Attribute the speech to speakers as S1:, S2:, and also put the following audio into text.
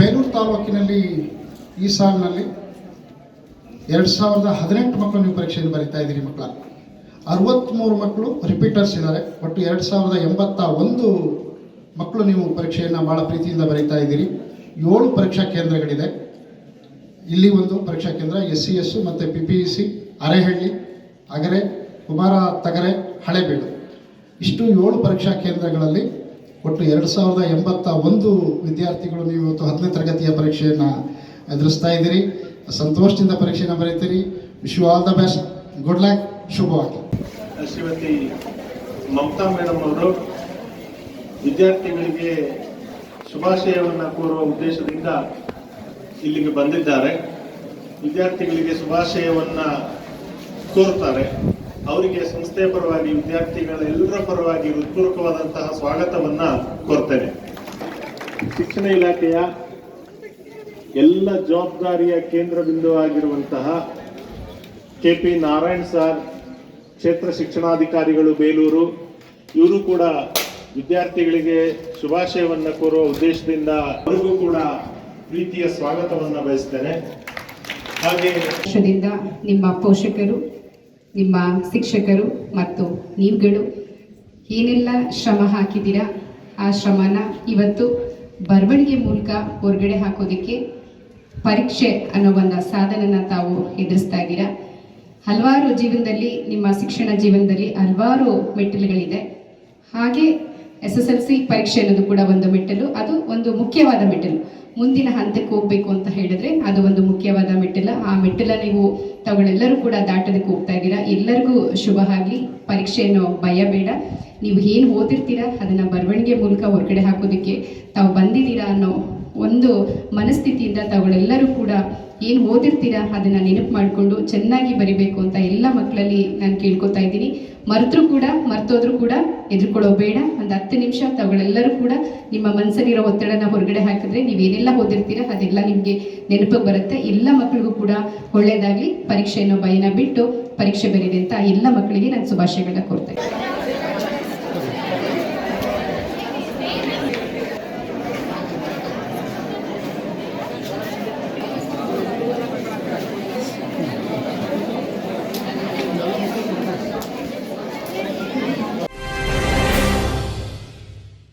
S1: ಬೇಲೂರು ತಾಲೂಕಿನಲ್ಲಿ ಈ ಸಾಲಿನಲ್ಲಿ ಎರಡು ಸಾವಿರದ ಹದಿನೆಂಟು ಮಕ್ಕಳು ನೀವು ಪರೀಕ್ಷೆಯನ್ನು ಬರೀತಾ ಇದ್ದೀರಿ ಮಕ್ಕಳ. ಅರವತ್ತ್ಮೂರು ಮಕ್ಕಳು ರಿಪೀಟರ್ಸ್ ಇದ್ದಾರೆ. ಒಟ್ಟು ಎರಡು ಸಾವಿರದ ಎಂಬತ್ತ ಒಂದು ಮಕ್ಕಳು ನೀವು ಪರೀಕ್ಷೆಯನ್ನು ಭಾಳ ಪ್ರೀತಿಯಿಂದ ಬರೀತಾ ಇದ್ದೀರಿ. ಏಳು ಪರೀಕ್ಷಾ ಕೇಂದ್ರಗಳಿದೆ. ಇಲ್ಲಿ ಒಂದು ಪರೀಕ್ಷಾ ಕೇಂದ್ರ ಎಸ್ ಸಿ ಎಸ್ಸು ಮತ್ತು P P E C Arehalli, Agare, Kumara Tagare, Halebeedu. ಇಷ್ಟು ಏಳು ಪರೀಕ್ಷಾ ಕೇಂದ್ರಗಳಲ್ಲಿ ಒಟ್ಟು ಎರಡು ಸಾವಿರದ ಎಂಬತ್ತ ಒಂದು ವಿದ್ಯಾರ್ಥಿಗಳು ನೀವು ಇವತ್ತು ಹತ್ತನೇ ತರಗತಿಯ ಪರೀಕ್ಷೆಯನ್ನು ಎದುರಿಸ್ತಾ ಇದ್ದೀರಿ. ಸಂತೋಷದಿಂದ ಪರೀಕ್ಷೆಯನ್ನು ಬರೀತೀರಿ. Wish you all the best good luck ಶುಭವಾಗಿ
S2: Shrimati Mamata madam ಅವರು ವಿದ್ಯಾರ್ಥಿಗಳಿಗೆ ಶುಭಾಶಯವನ್ನು ಕೋರುವ ಉದ್ದೇಶದಿಂದ ಇಲ್ಲಿಗೆ ಬಂದಿದ್ದಾರೆ. ವಿದ್ಯಾರ್ಥಿಗಳಿಗೆ ಶುಭಾಶಯವನ್ನು ಕೋರುತ್ತಾರೆ ಅವರಿಗೆ ಸಂಸ್ಥೆಯ ಪರವಾಗಿ, ವಿದ್ಯಾರ್ಥಿಗಳ ಎಲ್ಲರ ಪರವಾಗಿ ಹೃತ್ಪೂರ್ವಕವಾದಂತಹ ಸ್ವಾಗತವನ್ನ ಕೋರ್ತೇನೆ. ಶಿಕ್ಷಣ ಇಲಾಖೆಯ ಎಲ್ಲ ಜವಾಬ್ದಾರಿಯ ಕೇಂದ್ರ ಬಿಂದುವಾಗಿರುವಂತಹ ಕೆ ಪಿ ನಾರಾಯಣ್ ಸರ್, ಕ್ಷೇತ್ರ ಶಿಕ್ಷಣಾಧಿಕಾರಿಗಳು ಬೇಲೂರು, ಇವರು ಕೂಡ ವಿದ್ಯಾರ್ಥಿಗಳಿಗೆ ಶುಭಾಶಯವನ್ನ ಕೋರುವ ಉದ್ದೇಶದಿಂದ ಅವರಿಗೂ ಕೂಡ ಪ್ರೀತಿಯ ಸ್ವಾಗತವನ್ನು ಬಯಸ್ತೇನೆ. ಹಾಗೆ
S3: ನಿಮ್ಮ ಪೋಷಕರು ನಿಮ್ಮ ಶಿಕ್ಷಕರು ಮತ್ತು ನೀವುಗಳು ಏನೆಲ್ಲ ಶ್ರಮ ಹಾಕಿದ್ದೀರಾ? ಆ ಶ್ರಮನ ಇವತ್ತು ಬರವಣಿಗೆ ಮೂಲಕ ಹೊರಗಡೆ ಹಾಕೋದಕ್ಕೆ ಪರೀಕ್ಷೆ ಅನ್ನೋ ಒಂದು ಸಾಧನನ ತಾವು ಎದುರಿಸ್ತಾ ಇದ್ದೀರಾ? ಹಲವಾರು ಜೀವನದಲ್ಲಿ, ನಿಮ್ಮ ಶಿಕ್ಷಣ ಜೀವನದಲ್ಲಿ ಹಲವಾರು ಮೆಟ್ಟಿಲುಗಳಿದೆ. ಹಾಗೆ ಎಸ್ ಎಸ್ ಎಲ್ ಸಿ ಪರೀಕ್ಷೆ ಅನ್ನೋದು ಕೂಡ ಒಂದು ಮೆಟ್ಟಲು. ಅದು ಒಂದು ಮುಖ್ಯವಾದ ಮೆಟ್ಟಲು. ಮುಂದಿನ ಹಂತಕ್ಕೆ ಹೋಗ್ಬೇಕು ಅಂತ ಹೇಳಿದ್ರೆ ಅದು ಒಂದು ಮುಖ್ಯವಾದ ಮೆಟ್ಟಿಲ. ಆ ಮೆಟ್ಟಿಲ ನೀವು ತಗೊಳ್ಳೆಲ್ಲರೂ ಕೂಡ ದಾಟೋದಕ್ಕೆ ಶುಭ ಆಗಲಿ. ಪರೀಕ್ಷೆಯನ್ನು ಭಯ ಬೇಡ ನೀವು ಏನು ಓದಿರ್ತೀರಾ ಅದನ್ನು ಬರವಣಿಗೆ ಮೂಲಕ ಹೊರಗಡೆ ಹಾಕೋದಕ್ಕೆ ತಾವು ಬಂದಿದ್ದೀರಾ ಅನ್ನೋ ಒಂದು ಮನಸ್ಥಿತಿಯಿಂದ ತಾವುಗಳೆಲ್ಲರೂ ಕೂಡ ಏನು ಓದಿರ್ತೀರಾ ಅದನ್ನು ನೆನಪು ಮಾಡಿಕೊಂಡು ಚೆನ್ನಾಗಿ ಬರಿಬೇಕು ಅಂತ ಎಲ್ಲ ಮಕ್ಕಳಲ್ಲಿ ನಾನು ಕೇಳ್ಕೊತಾ ಇದ್ದೀನಿ. ಮರೆತರೂ ಕೂಡ, ಮರ್ತೋದ್ರೂ ಕೂಡ ಎದುರ್ಕೊಳ್ಳೋ ಬೇಡ. ಒಂದು ಹತ್ತು ನಿಮಿಷ ತಾವುಗಳೆಲ್ಲರೂ ಕೂಡ ನಿಮ್ಮ ಮನಸ್ಸಲ್ಲಿರೋ ಒತ್ತಡನ ಹೊರಗಡೆ ಹಾಕಿದ್ರೆ ನೀವೇನೆಲ್ಲ ಓದಿರ್ತೀರಾ ಅದೆಲ್ಲ ನಿಮಗೆ ನೆನಪಿಗೆ ಬರುತ್ತೆ. ಎಲ್ಲ ಮಕ್ಕಳಿಗೂ ಕೂಡ ಒಳ್ಳೆಯದಾಗಲಿ ಪರೀಕ್ಷೆಯನ್ನು ಭಯನ ಬಿಟ್ಟು ಪರೀಕ್ಷೆ ಬರೀರಿ ಅಂತ ಎಲ್ಲ ಮಕ್ಕಳಿಗೆ ನಾನು ಶುಭಾಶಯಗಳನ್ನ ಕೊಡ್ತೇನೆ